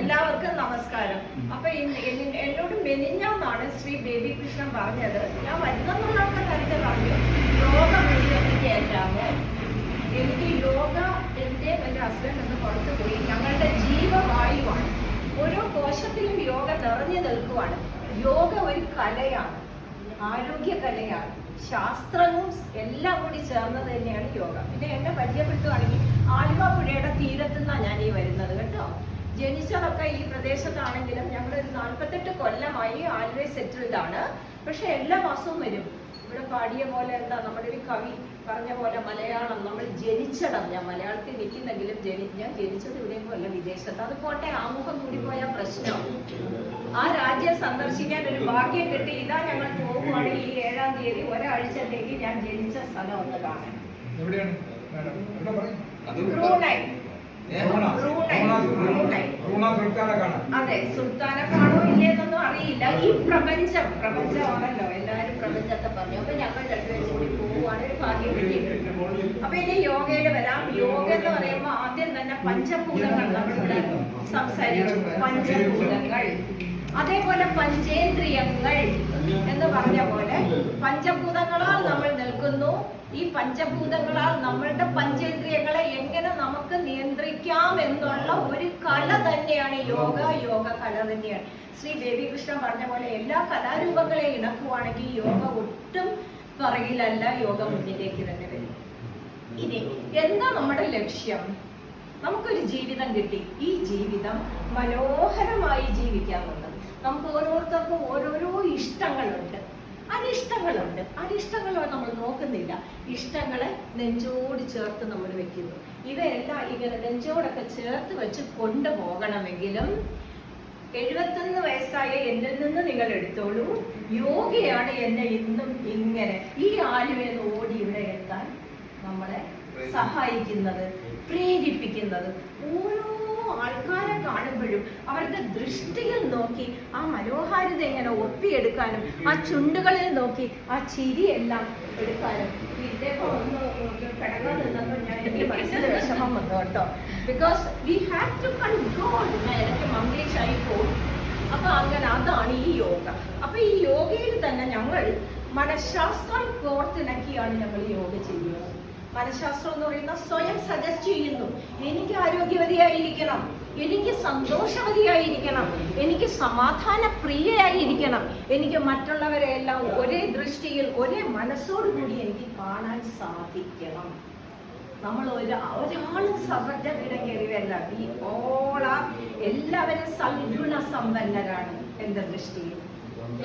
എല്ലാവർക്കും നമസ്കാരം. അപ്പൊ എന്നോട് മെനിഞ്ഞാന്നാണ് ശ്രീ ബേബി കൃഷ്ണൻ പറഞ്ഞത്. ഞാൻ വരുന്നെന്നുള്ളതൊക്കെ കരുത പറഞ്ഞു യോഗ മുന്നേറ്റിക്കാമോ എനിക്ക് യോഗ എന്റെ എന്റെ ഹസ്ബൻഡ് ഒന്ന് പുറത്തു പോയി. ഞങ്ങളുടെ ജീവവായുവാണ്. ഓരോ കോശത്തിലും യോഗ നിറഞ്ഞു നിൽക്കുവാണ്. യോഗ ഒരു കലയാണ് ആരോഗ്യ കലയാണ് ശാസ്ത്രവും എല്ലാം കൂടി ചേർന്നത് തന്നെയാണ് യോഗ. പിന്നെ എന്നെ പരിചയപ്പെടുത്തുവാണെങ്കിൽ ആലുവ പുഴയുടെ തീരത്തുനിന്നാണ് ഞാൻ ഈ വരുന്നത് കേട്ടോ. ജനിച്ചതൊക്കെ ഈ പ്രദേശത്താണെങ്കിലും ഞങ്ങൾ ഒരു നാൽപ്പത്തെട്ട് കൊല്ലമായി ആലുവ സെറ്റിൽഡ് ആണ് പക്ഷെ എല്ലാ മാസവും വരും. ഇവിടെ പാടിയ പോലെ എന്താ നമ്മുടെ ഒരു കവി പറഞ്ഞ പോലെ മലയാളം നമ്മൾ ജനിച്ചടം. ഞാൻ മലയാളത്തിൽ നിൽക്കുന്നെങ്കിലും ജനി ഞാൻ ജനിച്ചത് ഇവിടെയും അല്ല വിദേശത്ത്. അത് പോട്ടെ ആമുഖം കൂടിപ്പോയ പ്രശ്നം. ആ രാജ്യം സന്ദർശിക്കാൻ ഒരു ഭാഗ്യം കിട്ടി. ഇതാ ഞങ്ങൾ പോകുവാണ് ഈ ഏഴാം തീയതി. ഒരാഴ്ചത്തേക്ക് ഞാൻ ജനിച്ച സ്ഥലം ഒന്ന് കാണാൻ. അതെ സുൽത്താനെ കാണോ ഇല്ലെന്നൊന്നും അറിയില്ല. ഈ പ്രപഞ്ചം പ്രപഞ്ചമാണല്ലോ എല്ലാരും പ്രപഞ്ചത്തെ പറഞ്ഞു. അപ്പൊ ഞങ്ങൾ രണ്ടുപേരും കൂടി പോവുകയാണ്. ഒരു ഭാഗ്യം കിട്ടിയിട്ടുണ്ട്. അപ്പൊ ഇനി യോഗയിൽ വരാം. യോഗ എന്ന് പറയുമ്പോൾ ആദ്യം തന്നെ പഞ്ചഭൂതങ്ങൾ നമ്മളിവിടെ സംസാരിച്ചു പഞ്ചഭൂതങ്ങൾ. അതേപോലെ പഞ്ചേന്ദ്രിയങ്ങൾ എന്ന് പറഞ്ഞ പോലെ പഞ്ചഭൂതങ്ങളാൽ നമ്മൾ നിൽക്കുന്നു. ഈ പഞ്ചഭൂതങ്ങളാൽ നമ്മളുടെ പഞ്ചേന്ദ്രിയങ്ങളെ എങ്ങനെ നമുക്ക് നിയന്ത്രിക്കാം എന്നുള്ള ഒരു കല തന്നെയാണ് യോഗ യോഗ കല തന്നെയാണ്. ശ്രീ ദേവികൃഷ്ണൻ പറഞ്ഞ പോലെ എല്ലാ കലാരൂപങ്ങളെ ഇണക്കുവാണെങ്കിൽ യോഗ ഒട്ടും പറയിലല്ല യോഗ മുന്നിലേക്ക് തന്നെ വരും. ഇനി എന്താ നമ്മുടെ ലക്ഷ്യം? നമുക്കൊരു ജീവിതം കിട്ടി. ഈ ജീവിതം മനോഹരമായി ജീവിക്കാമെന്ന് നമുക്ക് ഓരോരുത്തർക്കും ഓരോരോ ഇഷ്ടങ്ങളുണ്ട്. അനിഷ്ടങ്ങളുണ്ട്. അനിഷ്ടങ്ങൾ നമ്മൾ നോക്കുന്നില്ല. ഇഷ്ടങ്ങളെ നെഞ്ചോട് ചേർത്ത് നമ്മൾ വെക്കുന്നു. ഇവയെല്ലാം ഇങ്ങനെ നെഞ്ചോടൊക്കെ ചേർത്ത് വെച്ച് കൊണ്ടുപോകണമെങ്കിലും എഴുപത്തൊന്ന് വയസ്സായ എന്നിൽ നിന്ന് നിങ്ങൾ എടുത്തോളൂ. യോഗയാണ് എന്നെ ഇന്നും ഇങ്ങനെ ഈ ആലുവെന്ന് ഓടി ഇവിടെ എത്താൻ നമ്മളെ സഹായിക്കുന്നത് പ്രേരിപ്പിക്കുന്നത്. ഓരോ ആൾക്കാരെ കാണുമ്പോഴും അവരുടെ ദൃഷ്ടിയിൽ നോക്കി ആ മനോഹാരിത എങ്ങനെ ഒപ്പിയെടുക്കാനും ആ ചുണ്ടുകളിൽ നോക്കി ആ ചിരിയെല്ലാം എടുക്കാനും. ഇദ്ദേഹം വിഷമം വന്നു കേട്ടോ. Because we have to control എനിക്ക് മംഗ്ലീഷായി പോകും അപ്പൊ അങ്ങനെ അതാണ് ഈ യോഗ. അപ്പൊ ഈ യോഗയിൽ തന്നെ ഞങ്ങൾ മനഃശാസ്ത്രം കോർത്തിണക്കിയാണ് ഞങ്ങൾ യോഗ ചെയ്യുന്നത്. മനഃശാസ്ത്രം എന്ന് പറയുന്ന സ്വയം സജസ്റ്റ് ചെയ്യുന്നു. എനിക്ക് ആരോഗ്യവതിയായിരിക്കണം. എനിക്ക് സന്തോഷവതിയായിരിക്കണം. എനിക്ക് സമാധാന പ്രിയയായിരിക്കണം എനിക്ക് മറ്റുള്ളവരെ എല്ലാം ഒരേ ദൃഷ്ടിയിൽ ഒരേ മനസ്സോടുകൂടി എനിക്ക് കാണാൻ സാധിക്കണം. നമ്മൾ ഒരു ഒരാളും സവർജ വീടം കയറിയവരല്ല ഈ ഓള എല്ലാവരും സൽഗുണ സമ്പന്നരാണ് എന്റെ ദൃഷ്ടിയിൽ.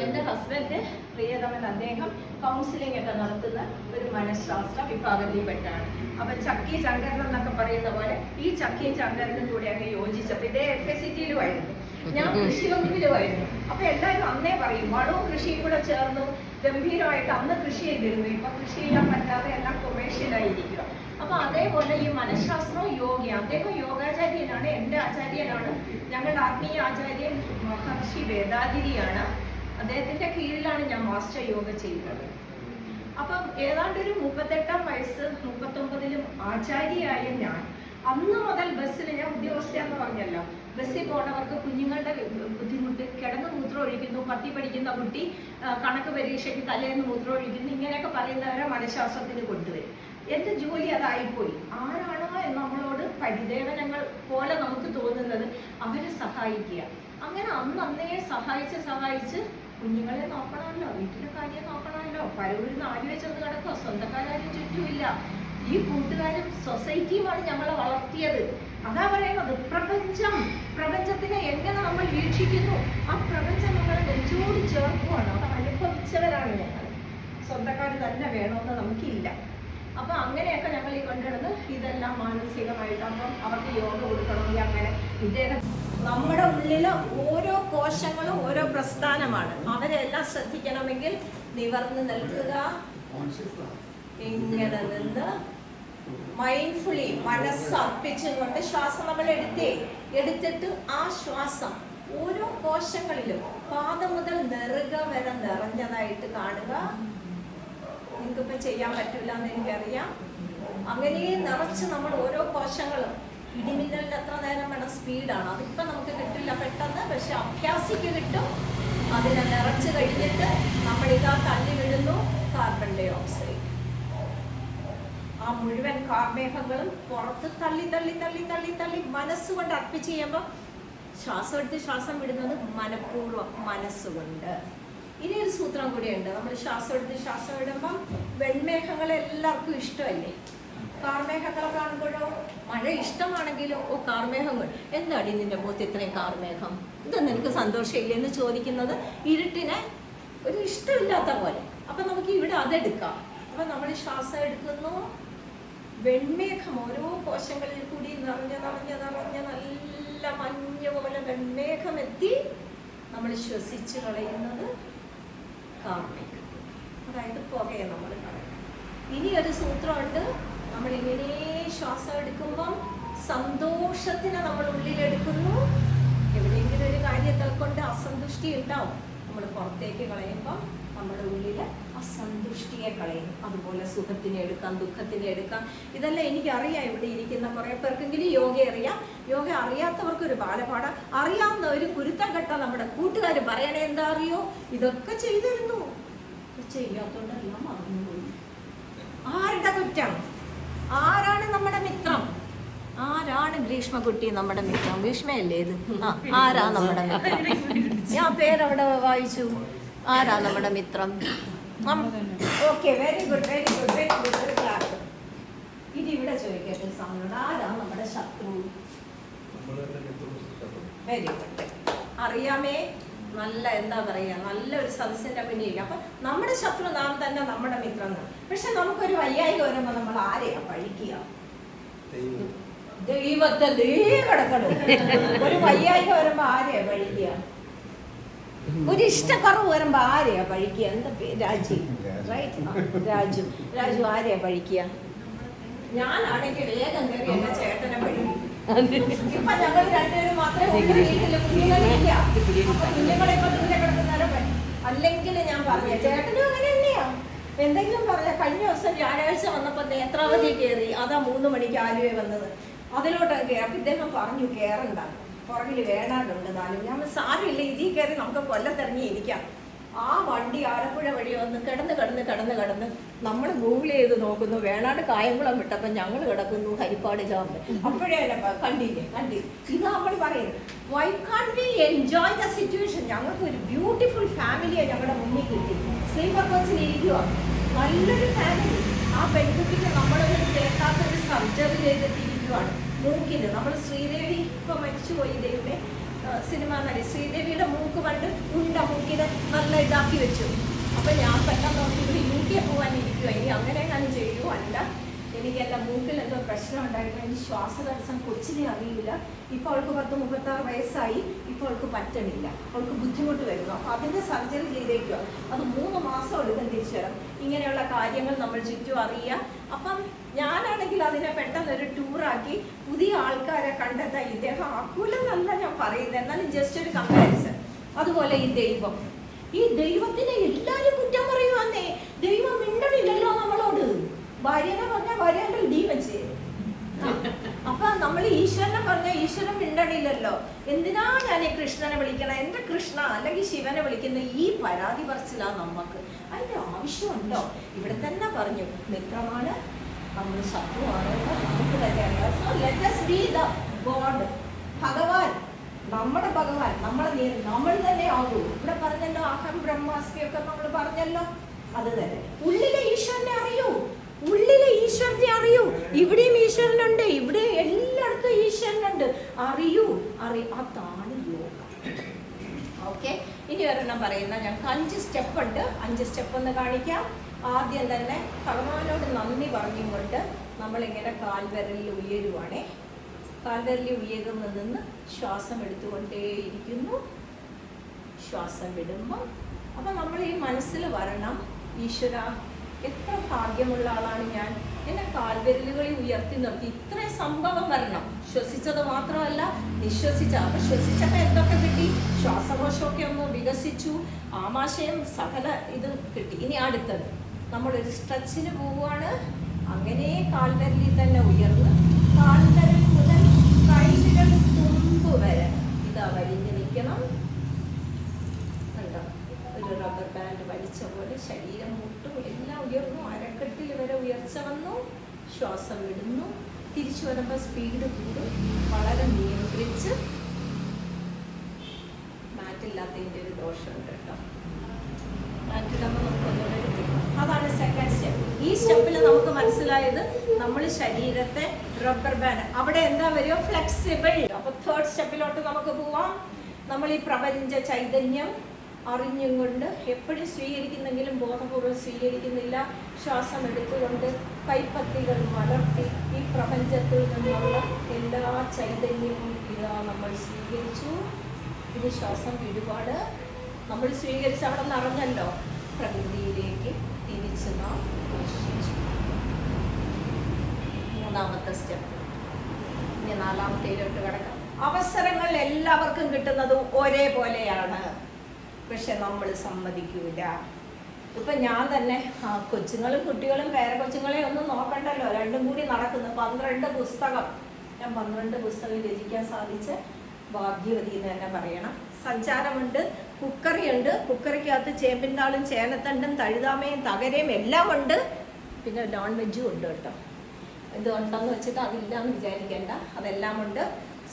എന്റെ ഹസ്ബൻഡ് പ്രിയതമൻ അദ്ദേഹം കൗൺസിലിംഗ് ഒക്കെ നടത്തുന്ന ഒരു മനഃശാസ്ത്ര വിഭാഗത്തിൽപ്പെട്ടാണ് അപ്പൊ ചക്കി ചങ്കരൻ എന്നൊക്കെ പറയുന്ന പോലെ ഈ ചക്കി ചങ്കരനും കൂടെ അങ്ങ് യോജിച്ചപ്പോൾ ഇതേ എഫ് എസ് സിറ്റിയിലുമായിരുന്നു ഞാൻ കൃഷി വകുപ്പിലുമായിരുന്നു അപ്പൊ എല്ലാവരും അന്നേ പറയും വളവും കൃഷിയും കൂടെ ചേർന്നു. ഗംഭീരമായിട്ട് അന്ന് കൃഷി ചെയ്തിരുന്നു. ഇപ്പൊ കൃഷി ചെയ്യാൻ പറ്റാതെ എല്ലാം കൊമേഴ്ഷ്യലായിരിക്കുക അപ്പൊ അതേപോലെ ഈ മനഃശാസ്ത്രവും യോഗ അദ്ദേഹം യോഗാചാര്യനാണ് എന്റെ ആചാര്യനാണ്. ഞങ്ങളുടെ ആത്മീയ ആചാര്യൻ മഹർഷി വേദാതിരിയാണ്. അദ്ദേഹത്തിന്റെ കീഴിലാണ് ഞാൻ മാസ്റ്റർ യോഗ ചെയ്യുന്നത്. അപ്പം ഏതാണ്ട് ഒരു മുപ്പത്തെട്ടാം വയസ്സ് മുപ്പത്തൊമ്പതിലും ആചാര്യയായ ഞാൻ അന്ന് മുതൽ ബസ്സിൽ ഞാൻ ഉദ്യോഗസ്ഥ എന്ന് പറഞ്ഞല്ലോ ബസ്സിൽ പോണവർക്ക് കുഞ്ഞുങ്ങളുടെ ബുദ്ധിമുട്ട് കിടന്ന് മൂത്രം ഒഴിക്കുന്നു പത്തി പഠിക്കുന്ന കുട്ടി കണക്ക് പരീക്ഷയ്ക്ക് തലേന്ന് മൂത്രം ഒഴിക്കുന്നു ഇങ്ങനെയൊക്കെ പറയുന്നവരെ മനഃശാസ്ത്രത്തിന് കൊണ്ടുവരും. എന്റെ ജോലി അതായിപ്പോയി. ആരാണോ നമ്മളോട് പരിദേവനങ്ങൾ പോലെ നമുക്ക് തോന്നുന്നത് അവരെ സഹായിക്കുക. അങ്ങനെ അന്ന് അന്നേ സഹായിച്ച് സഹായിച്ച് കുഞ്ഞുങ്ങളെ നോക്കണമല്ലോ വീട്ടിലെ കാര്യം നോക്കണമല്ലോ. പരവൂരിൽ നാല് വെച്ചത് കിടക്കോ സ്വന്തക്കാരും ചുറ്റുമില്ല. ഈ കൂട്ടുകാരും സൊസൈറ്റിയുമാണ് ഞങ്ങളെ വളർത്തിയത്. അതാ പറയുന്നത് പ്രപഞ്ചം പ്രപഞ്ചത്തിനെ എങ്ങനെ നമ്മൾ വീക്ഷിക്കുന്നു? ആ പ്രപഞ്ചം നമ്മളെ നെഞ്ചോട് ചേർക്കുവാണ്. അത് അനുഭവിച്ചവരാണ് ഞങ്ങൾ. സ്വന്തക്കാർ തന്നെ വേണമെന്ന് നമുക്കില്ല. അപ്പൊ അങ്ങനെയൊക്കെ ഞങ്ങൾ ഈ കൊണ്ടിടുന്നത് ഇതെല്ലാം മാനസികമായിട്ട് അപ്പം അവർക്ക് യോഗ കൊടുക്കണമെങ്കിൽ അങ്ങനെ ഇദ്ദേഹം നമ്മുടെ ഉള്ളിൽ ഓരോ കോശങ്ങളും ഓരോ പ്രസ്ഥാനമാണ്. അവരെല്ലാം ശ്രദ്ധിക്കണമെങ്കിൽ നിവർന്ന് നിൽക്കുക. ഇങ്ങനെ നിന്ന് മൈൻഡ്ഫുള്ളി മനസ്സർപ്പിച്ചും കൊണ്ട് ശ്വാസം നമ്മൾ എടുത്തേ. എടുത്തിട്ട് ആ ശ്വാസം ഓരോ കോശങ്ങളിലും പാദം മുതൽ നെറുക വരെ നിറഞ്ഞതായിട്ട് കാണുക. നിങ്ങൾക്കിപ്പോൾ ചെയ്യാൻ പറ്റില്ല എന്ന് എനിക്കറിയാം. അങ്ങനെ നിറച്ച് നമ്മൾ ഓരോ കോശങ്ങളും ഇടിമിന്നലിന് എത്ര നേരം വേണം സ്പീഡാണ്. അതിപ്പം നമുക്ക് കിട്ടില്ല പെട്ടെന്ന് പക്ഷെ അഭ്യാസിക്ക് കിട്ടും. അതിനെ നിറച്ച് കഴിഞ്ഞിട്ട് നമ്മളിതാ തള്ളി വിടുന്നു കാർബൺ ഡൈ ഓക്സൈഡ് ആ മുഴുവൻ കാർമേഘങ്ങളും പുറത്ത് തള്ളി തള്ളി തള്ളി തള്ളി തള്ളി മനസ്സുകൊണ്ട് അർപ്പിച്ച് ചെയ്യുമ്പോൾ ശ്വാസം എടുത്ത് ശ്വാസം വിടുന്നത് മനഃപൂർവം മനസ്സുകൊണ്ട്. ഇനി ഒരു സൂത്രം കൂടിയുണ്ട്. നമ്മൾ ശ്വാസം എടുത്ത് ശ്വാസം വിടുമ്പം വെൺമേഘങ്ങൾ എല്ലാവർക്കും ഇഷ്ടമല്ലേ? കാർമേഘങ്ങളെ കാണുമ്പോഴോ? മഴ ഇഷ്ടമാണെങ്കിലോ? ഓ കാർമേഘങ്ങൾ. എന്താണ് നിന്റെ മുഖത്ത് ഇത്രയും കാർമേഘം? ഇതൊന്നും എനിക്ക് സന്തോഷമില്ല എന്ന് ചോദിക്കുന്നത് ഇരുട്ടിനെ ഒരു ഇഷ്ടമില്ലാത്ത പോലെ. അപ്പം നമുക്ക് ഇവിടെ അതെടുക്കാം. അപ്പം നമ്മൾ ശ്വാസം എടുക്കുന്നു. വെൺമേഘം ഓരോ കോശങ്ങളിൽ കൂടി നിറഞ്ഞ് നിറഞ്ഞ് നിറഞ്ഞ് നല്ല മഞ്ഞ പോലെ വെൺമേഘം എത്തി നമ്മൾ ശ്വസിച്ച് കളയുന്നത് കാർമേഘം. അതായത് പുകയെ നമ്മൾ കളയുന്നത് ഇനി ഒരു സൂത്രമുണ്ട്. നമ്മൾ ഇങ്ങനെ ശ്വാസം എടുക്കുമ്പം സന്തോഷത്തിനെ നമ്മൾ ഉള്ളിലെടുക്കുന്നു. എവിടെയെങ്കിലും ഒരു കാര്യത്തെ കൊണ്ട് അസന്തുഷ്ടി ഉണ്ടാവും. നമ്മൾ പുറത്തേക്ക് കളയുമ്പം നമ്മുടെ ഉള്ളിൽ അസന്തുഷ്ടിയെ കളയും. അതുപോലെ സുഖത്തിനെ എടുക്കാം ദുഃഖത്തിനെ എടുക്കാം. ഇതെല്ലാം എനിക്കറിയാം ഇവിടെ ഇരിക്കുന്ന കുറേ പേർക്കെങ്കിലും യോഗ അറിയാം. യോഗ അറിയാത്തവർക്ക് ഒരു ബാലപാഠം. അറിയാവുന്ന ഒരു കുരുത്തം കെട്ട നമ്മുടെ കൂട്ടുകാർ പറയണേ എന്താ അറിയോ? ഇതൊക്കെ ചെയ്തിരുന്നു. ചെയ്യാത്തോണ്ടെല്ലാം മറന്നുപോയി. ആരുടെ കുറ്റം? ആരാണ് നമ്മുടെ മിത്രം? ആരാണ് ഗ്രീഷ്മകുട്ടി നമ്മുടെ മിത്രം? ഭീഷ്മയല്ലേ ഇത്? ആരാ നമ്മുടെ മിത്രം? ഞാൻ പേരവിടെ വായിച്ചു. ആരാ നമ്മുടെ മിത്രം? Okay very good very good very good ഒരു ക്ലാസ് ഇത് ഇവിടെ ചോദിക്കട്ടെ സമയോട് ആരാ നമ്മുടെ ശത്രു? വെരി ഗുഡ് അറിയാമേ? നല്ല എന്താ പറയുക നല്ല ഒരു സദസ്സിന്റെ മുന്നിൽ അപ്പൊ നമ്മുടെ ശത്രു നാം തന്നെ നമ്മുടെ മിത്രം. പക്ഷെ നമുക്കൊരു വയ്യായി വരുമ്പോ നമ്മൾ ആരെയാ പഴിക്കുക ദൈവത്തെ ദേ കിടക്കണം. ഒരു വയ്യായി വരുമ്പോ ആരെയാ പഴിക്കുക ഒരു ഇഷ്ടക്കുറവ് വരുമ്പോ ആരെയാ പഴിക്കുക എന്താ പേര് രാജു. റൈറ്റ് രാജു. രാജു ആരെയാ പഴിക്കുക ഞാനാണെങ്കിൽ വേഗം കയറി എന്റെ ചേട്ടനെ പഴിക്കും അല്ലെങ്കിൽ ഞാൻ പറഞ്ഞ ചേട്ടനും അങ്ങനെ തന്നെയാ. എന്തെങ്കിലും പറഞ്ഞ കഴിഞ്ഞ ദിവസം വ്യാഴാഴ്ച വന്നപ്പോ നേത്രാവതി കയറി. അതാ മൂന്ന് മണിക്ക് ആലുവെ വന്നത്. അതിലോട്ട് കയറി ഇദ്ദേഹം പറഞ്ഞു കേറണ്ട. പുറകിൽ വേണാണ്ടുണ്ട് നാലും. ഞാൻ സാരമില്ല ഇതിൽ കയറി നമുക്ക് കൊല്ലത്തിറങ്ങി ഇരിക്കാം. ആ വണ്ടി ആലപ്പുഴ വഴി വന്ന് കിടന്ന് കിടന്ന് കിടന്ന് കിടന്ന് നമ്മൾ ഗൂഗിൾ ചെയ്ത് നോക്കുന്നു. വേണാട് കായംകുളം വിട്ടപ്പോൾ ഞങ്ങൾ കിടക്കുന്നു ഹരിപ്പാട് ജാമ്പ് അപ്പോഴേ കണ്ടില്ലേ? കണ്ടി ഇത് നമ്മൾ പറയുന്നത് why can we enjoy the situation ഞങ്ങൾക്ക് ഒരു ബ്യൂട്ടിഫുൾ ഫാമിലിയെ ഞങ്ങളുടെ മുന്നിൽ കിട്ടി. സ്ലീപ്പർ നല്ലൊരു ഫാമിലി ആ പെൺകുട്ടിക്ക് നമ്മളൊരു കേൾക്കാത്തൊരു സർജറി ചെയ്തിട്ടിരിക്കുവാണ്. മൂക്കിന് നമ്മൾ ശ്രീദേവി ഇപ്പൊ മരിച്ചുപോയി. ദൈവമേ. സിനിമ നടി ശ്രീദേവിയുടെ മൂക്ക് പണ്ട് ഉണ്ട മൂക്കിന് നല്ല ഇതാക്കി വെച്ചു. അപ്പൊ ഞാൻ പെട്ടെന്ന് നോക്കി ഇവിടെ യു കെ പോകാനിരിക്കുവാ ഇനി അങ്ങനെ ഞാൻ ചെയ്യുമോ അല്ല എനിക്ക് എന്റെ മൂക്കിൽ എന്തോ പ്രശ്നം ഉണ്ടായിരുന്നു. എനിക്ക് ശ്വാസതടസ്സം കൊച്ചിനെ അറിയില്ല. ഇപ്പോൾ അവൾക്ക് പത്ത് മുപ്പത്താറ് വയസ്സായി. ഇപ്പോൾ അവൾക്ക് പറ്റണില്ല. അവൾക്ക് ബുദ്ധിമുട്ട് വരുന്നു. അപ്പോൾ അതിന്റെ സർജറി ചെയ്തേക്കുക അത് മൂന്ന് മാസം എടുക്കും തിരിച്ചു ഇങ്ങനെയുള്ള കാര്യങ്ങൾ നമ്മൾ ചുറ്റും അറിയുക. അപ്പം ഞാനാണെങ്കിൽ അതിനെ പെട്ടെന്ന് ഒരു ടൂറാക്കി പുതിയ ആൾക്കാരെ കണ്ടെത്താൻ ഇദ്ദേഹം ആക്കൂലെന്നല്ല ഞാൻ പറയുന്നത്. എന്നാലും ജസ്റ്റ് ഒരു കമ്പാരിസൺ അതുപോലെ ഈ ദൈവം. ഈ ദൈവത്തിനെ എല്ലാവരും കുറ്റം പറയുവാന്നേ. ദൈവം മിണ്ടണില്ലല്ലോ നമ്മളോട്. ഭാര്യനെ പറഞ്ഞ ഭാര്യന്റെ ഇടി വെച്ച്. അപ്പൊ നമ്മൾ ഈശ്വരനെ പറഞ്ഞ ഈശ്വരൻ മിണ്ടണില്ലല്ലോ. എന്തിനാ ഞാൻ ഈ കൃഷ്ണനെ വിളിക്കണം? എന്റെ കൃഷ്ണ അല്ലെങ്കിൽ ശിവനെ വിളിക്കുന്ന ഈ പരാതി പറച്ചിലാ നമുക്ക് അതിന്റെ ആവശ്യമുണ്ടോ? ഇവിടെ തന്നെ പറഞ്ഞു. മിത്രമാണ് നമ്മൾ ശത്രുവാണ് എന്ന് നമുക്ക് തന്നെ so let's be the god ഭഗവാൻ. നമ്മുടെ ഭഗവാൻ. നമ്മളെ നേരി നമ്മൾ തന്നെ ആകൂ. ഇവിടെ പറഞ്ഞല്ലോ അഹം ബ്രഹ്മാസ്മി ഒക്കെ നമ്മൾ പറഞ്ഞല്ലോ. അത് തന്നെ. ഉള്ളിലെ ഈശ്വരനെ അറിയൂ. ഉള്ളിലെ ഈശ്വരനെ അറിയൂ. ഇവിടെയും ഈശ്വരനുണ്ട്. ഇവിടെ എല്ലായിടത്തും ഈശ്വരനുണ്ട്. അറിയൂ. അറി അതാണ് യോഗ. ഓക്കെ ഇനി ഒരെണ്ണം പറയുന്ന ഞങ്ങൾക്ക് അഞ്ച് സ്റ്റെപ്പ് ഉണ്ട് അഞ്ച് സ്റ്റെപ്പ് ഒന്ന് കാണിക്കാം. ആദ്യം തന്നെ ഭഗവാനോട് നന്ദി പറഞ്ഞുകൊണ്ട് നമ്മളിങ്ങനെ കാൽവരലിൽ ഉയരുവാണേ. കാൽവരലിൽ ഉയരുന്ന നിന്ന് ശ്വാസം എടുത്തുകൊണ്ടേയിരിക്കുന്നു. ശ്വാസം വിടുമ്പോൾ അപ്പം നമ്മൾ ഈ മനസ്സിൽ വരണം ഈശ്വര എത്ര ഭാഗ്യമുള്ള ആളാണ് ഞാൻ. എന്നെ കാൽവിരലുകളിൽ ഉയർത്തി നിർത്തി. ഇത്രയും സംഭവം വരണം. ശ്വസിച്ചത് മാത്രമല്ല നിശ്വസിച്ച അപ്പം ശ്വസിച്ചപ്പോൾ എന്തൊക്കെ കിട്ടി? ശ്വാസകോശമൊക്കെ ഒന്ന് വികസിച്ചു. ആമാശയം സകല ഇത് കിട്ടി. ഇനി അടുത്തത്. നമ്മളൊരു സ്ട്രെച്ചിന് പോവുകയാണ്. അങ്ങനെ കാൽവിരലിൽ തന്നെ ഉയർന്ന് കാൽവിരൽ മുതൽ കൈകൾ തുമ്പ് വരെ. ഇതാ വലിഞ്ഞ് നിൽക്കണം. കണ്ടോ? ഒരു റബ്ബർ ബാൻഡ് വലിച്ച പോലെ ശരീരം മുട്ടും എല്ലാം ഉയർന്നു. അരക്കെട്ടിൽ വരെ ഉയർച്ച വന്നു. ശ്വാസം വിടുന്നു. തിരിച്ചു വരുമ്പോൾ സ്പീഡ് കൂടും. വളരെ നിയന്ത്രിച്ച്. മാറ്റില്ലാത്തതിന്റെ ഒരു ദോഷമുണ്ട് കേട്ടോ. മാറ്റിടുമ്പോൾ ഈ സ്റ്റെപ്പിൽ നമുക്ക് മനസ്സിലായത് നമ്മൾ ശരീരത്തെ റബ്ബർ ബാൻഡ് അവിടെ എന്താ വരിക? ഫ്ലെക്സിബിൾ അപ്പൊ തേർഡ് സ്റ്റെപ്പിലോട്ട് നമുക്ക് പോവാം. നമ്മൾ ഈ പ്രപഞ്ച ചൈതന്യം അറിഞ്ഞും കൊണ്ട് എപ്പോഴും സ്വീകരിക്കുന്നെങ്കിലും ബോധപൂർവം സ്വീകരിക്കുന്നില്ല. ശ്വാസം എടുത്തുകൊണ്ട് കൈപ്പത്തികൾ വളർത്തി ഈ പ്രപഞ്ചത്തിൽ നിന്നുള്ള എല്ലാ ചൈതന്യവും ഇതാ നമ്മൾ സ്വീകരിച്ചു. ഇത് ശ്വാസം വിടുപാട്. നമ്മൾ സ്വീകരിച്ച അവിടെ നിറഞ്ഞല്ലോ. പ്രകൃതിയിലേക്ക് തിരിച്ച് നാം മൂന്നാമത്തെ സ്റ്റെപ്പ് ഇനി നാലാമത്തേലോട്ട് കിടക്കാം. അവസരങ്ങൾ എല്ലാവർക്കും കിട്ടുന്നത് ഒരേപോലെയാണ്. പക്ഷെ നമ്മൾ സമ്മതിക്കൂല. ഇപ്പൊ ഞാൻ തന്നെ ആ കൊച്ചുങ്ങളും കുട്ടികളും പേര കൊച്ചുങ്ങളെ ഒന്നും നോക്കണ്ടല്ലോ. രണ്ടും കൂടി നടക്കുന്നു. പന്ത്രണ്ട് പുസ്തകം. ഞാൻ പന്ത്രണ്ട് പുസ്തകം രചിക്കാൻ സാധിച്ച ഭാഗ്യവതി എന്ന് തന്നെ പറയണം. സഞ്ചാരമുണ്ട്. കുക്കറിയുണ്ട്. കുക്കറിക്കകത്ത് ചേമ്പിൻതാളും ചേനത്തണ്ടും തഴുതാമയും തകരയും എല്ലാം ഉണ്ട്. പിന്നെ നോൺ വെജും ഉണ്ട് കേട്ടോ. ഇത് ഉണ്ടെന്ന് വെച്ചിട്ട് അതില്ലാന്ന് വിചാരിക്കേണ്ട. അതെല്ലാം ഉണ്ട്.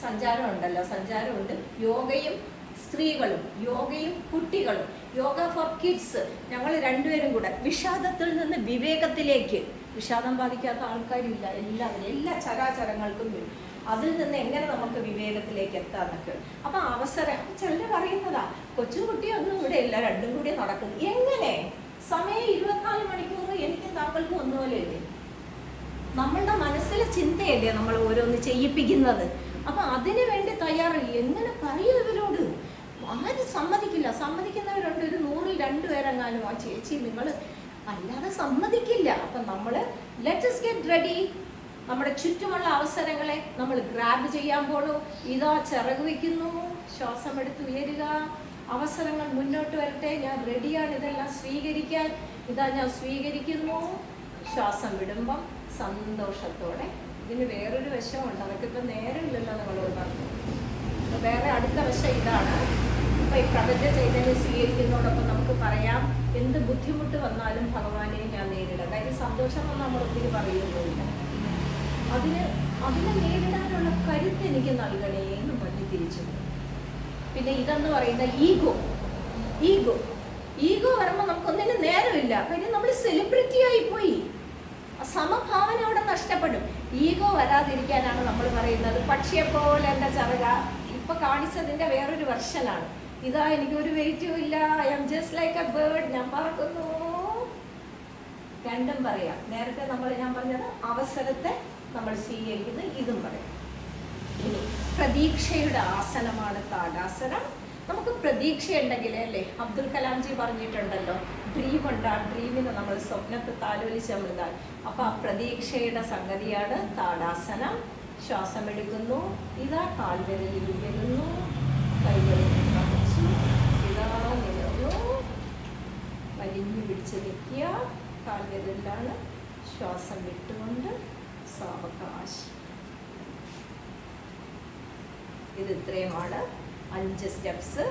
സഞ്ചാരം ഉണ്ടല്ലോ. സഞ്ചാരമുണ്ട് യോഗയും സ്ത്രീകളും യോഗയും കുട്ടികളും യോഗ ഫോർ കിഡ്സ് ഞങ്ങൾ രണ്ടുപേരും കൂടെ വിഷാദത്തിൽ നിന്ന് വിവേകത്തിലേക്ക്. വിഷാദം ബാധിക്കാത്ത ആൾക്കാരില്ല എല്ലാവരും എല്ലാ ചരാചരങ്ങൾക്കും അതിൽ നിന്ന് എങ്ങനെ നമുക്ക് വിവേകത്തിലേക്ക് എത്താന്നൊക്കെ. അപ്പൊ അവസരം ചിലർ പറയുന്നതാ കൊച്ചു ഒന്നും ഇവിടെ ഇല്ല രണ്ടും കൂടി നടക്കും. എങ്ങനെ? സമയം ഇരുപത്തിനാല് മണിക്കൂർ എനിക്ക് താങ്കൾക്ക് ഒന്നുപോലെ ഇല്ലേ നമ്മളുടെ മനസ്സിലെ ചിന്തയല്ലേ നമ്മൾ ഓരോന്ന് ചെയ്യിപ്പിക്കുന്നത്. അപ്പൊ അതിനു വേണ്ടി തയ്യാറില്ല? എങ്ങനെ പറയൂ ഇവരോട്? ആരും സമ്മതിക്കില്ല. സമ്മതിക്കുന്നവരുണ്ട്. ഒരു നൂറിൽ രണ്ടുപേരെങ്ങാനും ആ ചേച്ചി നിങ്ങൾ അല്ലാതെ സമ്മതിക്കില്ല. അപ്പൊ നമ്മൾ ലെറ്റസ് ഗെറ്റ് റെഡി നമ്മുടെ ചുറ്റുമുള്ള അവസരങ്ങളെ നമ്മൾ ഗ്രാബ് ചെയ്യാൻ പോണു. ഇതാ ചിറക് വയ്ക്കുന്നു. ശ്വാസം എടുത്ത് ഉയരുക. അവസരങ്ങൾ മുന്നോട്ട് വരട്ടെ. ഞാൻ റെഡിയാണ് ഇതെല്ലാം സ്വീകരിക്കാൻ. ഇതാ ഞാൻ സ്വീകരിക്കുന്നു. ശ്വാസം വിടുമ്പം സന്തോഷത്തോടെ. ഇതിന് വേറൊരു വശമുണ്ട്. അതൊക്കെ ഇപ്പം നേരമില്ലല്ലോ നിങ്ങളോട്. പറഞ്ഞു അപ്പൊ വേറെ അടുത്ത വശം ഇതാണ്. ഇപ്പം ഈ പ്രപഞ്ച ചൈതന്യം സ്വീകരിക്കുന്നതോടൊപ്പം നമുക്ക് പറയാം എന്ത് ബുദ്ധിമുട്ട് വന്നാലും ഭഗവാനെ ഞാൻ നേരിടാം. കാര്യം സന്തോഷം വന്നാൽ നമ്മൾ ഒത്തിരി പറയുന്നില്ല അതിന് അതിനെ നേരിടാനുള്ള കരുത്ത് എനിക്ക് നൽകണേ എന്ന് പറഞ്ഞ് തിരിച്ചു. പിന്നെ ഇതെന്ന് പറയുന്ന ഈഗോ. ഈഗോ. ഈഗോ വരുമ്പോൾ നമുക്കൊന്നിനും നേരമില്ല. കാര്യം നമ്മൾ സെലിബ്രിറ്റി ആയി പോയി. സമഭാവന അവിടെ നഷ്ടപ്പെടും. ഈഗോ വരാതിരിക്കാനാണ് നമ്മൾ പറയുന്നത്. പക്ഷിയെ പോലെ എന്റെ ചറക ഇപ്പൊ കാണിച്ചതിന്റെ വേറൊരു വെർഷനാണ്. ഇതാ എനിക്ക് ഒരു വെയിറ്റും ഇല്ല. I'm just like a bird ഞാൻ പറക്കുന്നു. രണ്ടും പറയാം. നേരത്തെ നമ്മൾ ഞാൻ പറഞ്ഞത് അവസരത്തെ നമ്മൾ സ്വീകരിക്കുന്നത് ഇതും പറയാം. ഇനി പ്രതീക്ഷയുടെ ആസനമാണ് താടാസനം. നമുക്ക് പ്രതീക്ഷ ഉണ്ടെങ്കിൽ അല്ലേ? അബ്ദുൽ കലാംജി പറഞ്ഞിട്ടുണ്ടല്ലോ ഡ്രീം ഉണ്ട് ആ ഡ്രീമിന് നമ്മൾ സ്വപ്നത്തെ താലോലിച്ചമൃതാൽ അപ്പൊ ആ പ്രതീക്ഷയുടെ സംഗതിയാണ് താടാസനം. ശ്വാസം എടുക്കുന്നു ഇതാ കാൽവിരലിൽ വരുന്നു കൈകളിൽ വലിഞ്ഞു പിടിച്ച് നിൽക്കുക കാൽവിരലിലാണ് ശ്വാസം വിട്ടുകൊണ്ട് സാവകാശം ഇത് ഇത്രയുമാണ്. അഞ്ച് സ്റ്റെപ്സ്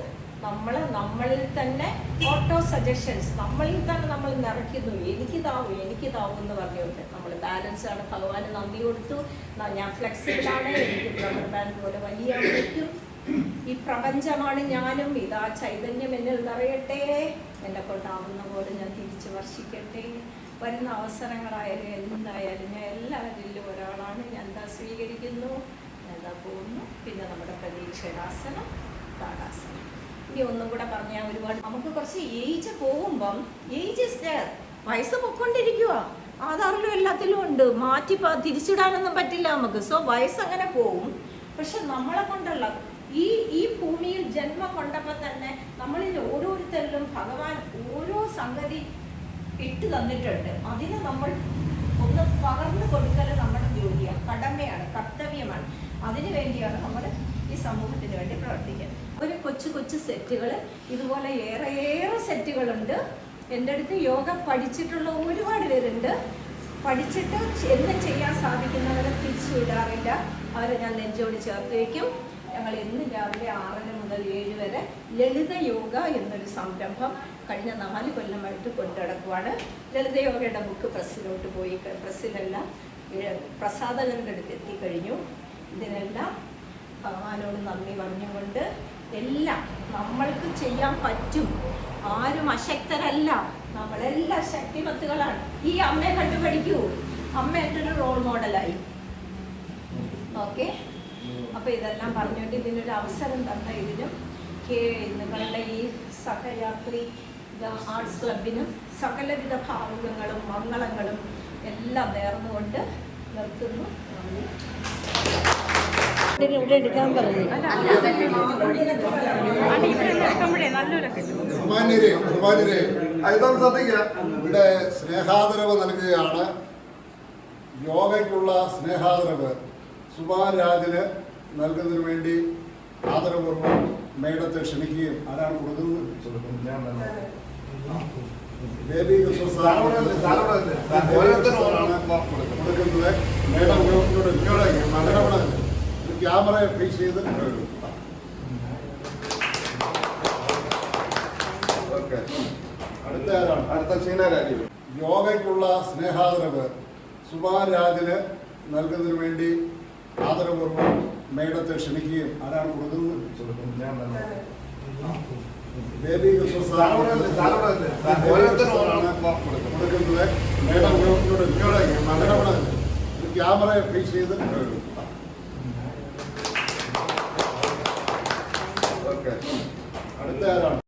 നമ്മൾ നമ്മളിൽ തന്നെ ഓട്ടോ സജഷൻസ് നമ്മളിൽ തന്നെ നമ്മൾ നിറയ്ക്കുന്നു. എനിക്കിതാവും എനിക്കിതാവും എന്ന് പറഞ്ഞുകൊണ്ട് നമ്മൾ ബാലൻസ് ആണ്. ഭഗവാന് നന്ദി കൊടുത്തു ഞാൻ ഫ്ലെക്സിബിൾ ആണ്. എനിക്ക് റബ്ബർ പോലെ വലിയ പറ്റും ഈ പ്രപഞ്ചമാണ് ഞാനും. ഇതാ ചൈതന്യം എന്നിൽ നിറയട്ടെ. എന്നെ കൊണ്ടാവുന്ന പോലെ ഞാൻ തിരിച്ചു വർഷിക്കട്ടെ. വരുന്ന അവസരങ്ങളായാലും എന്തായാലും ഞാൻ എല്ലാവരിലും ഒരാളാണ്. ഞാൻ എന്താ സ്വീകരിക്കുന്നു. ഞാൻ എന്താ പോകുന്നു പിന്നെ നമ്മുടെ പ്രതീക്ഷയുടെ ആസനം താടാസനം ഇനി ഒന്നും കൂടെ പറഞ്ഞാൽ ഒരുപാട് നമുക്ക് കുറച്ച് ഏജ് പോകുമ്പം ഏജ് ഇസ് വയസ്സ് പൊക്കൊണ്ടിരിക്കുക ആധാറിലും എല്ലാത്തിലും ഉണ്ട്. മാറ്റി തിരിച്ചിടാനൊന്നും പറ്റില്ല നമുക്ക്. സോ വയസ്സ് അങ്ങനെ പോകും. പക്ഷെ നമ്മളെ കൊണ്ടുള്ള ഈ ഈ ഭൂമിയിൽ ജന്മം കൊണ്ടപ്പോൾ തന്നെ നമ്മളിൽ ഓരോരുത്തരിലും ഭഗവാൻ ഓരോ സംഗതി ഇട്ട് തന്നിട്ടുണ്ട്. അതിനെ നമ്മൾ ഒന്ന് പകർന്നു കൊടുക്കൽ നമ്മുടെ ജോലിയാണ് കടമയാണ് കർത്തവ്യമാണ്. അതിനു വേണ്ടിയാണ് നമ്മൾ ഈ സമൂഹത്തിന് വേണ്ടി പ്രവർത്തിക്കുന്നത് ഒരു കൊച്ചു കൊച്ചു സെറ്റുകൾ ഇതുപോലെ ഏറെ ഏറെ സെറ്റുകളുണ്ട്. എന്റെ അടുത്ത് യോഗ പഠിച്ചിട്ടുള്ള ഒരുപാട് പേരുണ്ട്. പഠിച്ചിട്ട് എന്ന് ചെയ്യാൻ സാധിക്കുന്നവരെ തിരിച്ചു വിടാറില്ല അവരെ ഞാൻ നെഞ്ചോട് ചേർത്ത് വയ്ക്കും ഞങ്ങൾ ഇന്ന് രാവിലെ ആറര മുതൽ ഏഴ് വരെ ലളിത യോഗ എന്നൊരു സംരംഭം കഴിഞ്ഞ നാല് കൊല്ലമായിട്ട് കൊണ്ടുനടക്കുവാണ് ലളിത യോഗയുടെ ബുക്ക് പ്രസ്സിലോട്ട് പോയി പ്രസ്സിലെല്ലാം പ്രസാദകരുടെ അടുത്ത് എത്തിക്കഴിഞ്ഞു. ഇതിനെല്ലാം ഭഗവാനോട് നന്ദി പറഞ്ഞുകൊണ്ട് എല്ലാം നമ്മൾക്ക് ചെയ്യാൻ പറ്റും. ആരും അശക്തരല്ല. നമ്മളെല്ലാം ശക്തിമത്തുകളാണ് ഈ അമ്മയെ കണ്ടു പഠിക്കൂ അമ്മ എന്റെ ഒരു റോൾ മോഡലായി ഓക്കെ അപ്പൊ ഇതെല്ലാം പറഞ്ഞുകൊണ്ട് ഇതിനൊരു അവസരം തന്ന ഇതിനും നിങ്ങളുടെ ഈ സഹയാത്രി ആർട്സ് ക്ലബിനും സകലവിധ ഭാവുകങ്ങളും മംഗളങ്ങളും എല്ലാം നേർന്നുകൊണ്ട് നിർത്തുന്നു. നന്ദി. ഇവിടെ എടുക്കാൻ പറഞ്ഞു. ഇതൊന്ന് ശ്രദ്ധിക്കുക. ഇവിടെ സ്നേഹാദരവ് നൽകുകയാണ്. യോഗയ്ക്കുള്ള സ്നേഹാദരവ് സുമാൻ രാജിന് നൽകുന്നതിന് വേണ്ടി ആദരപൂർവം മേഡത്തെ ക്ഷണിക്കുകയും ആരാണ് കൊടുക്കുന്നത്? ബേബി. കൊടുക്കുന്നത്. മേഡം ക്യാമറ ഫേസ് ചെയ്ത്. അടുത്ത ആരാണ് അടുത്ത ഷീന രാജീവ് യോഗയ്ക്കുള്ള സ്നേഹാദരവ് സുഭാ രാജിന് നൽകുന്നതിന് വേണ്ടി ആദരപൂർവം മേഡത്തെ ക്ഷണിക്കുകയും ആരാണ് കൊടുക്കുന്നത് ബേബി ക്രിസ്മസ് സാറോടല്ലേ, സാറോടല്ലേ. ഓരോരുത്തരും ഓരോന്ന് കൊടുക്കും. കൊടുക്കുന്നത് മേഡം ഇങ്ങോട്ട് ഇങ്ങോട്ടേക്ക് മേഡം ക്യാമറ ഫേസ് ചെയ്ത് ഓക്കെ. അടുത്ത ആരാണ്?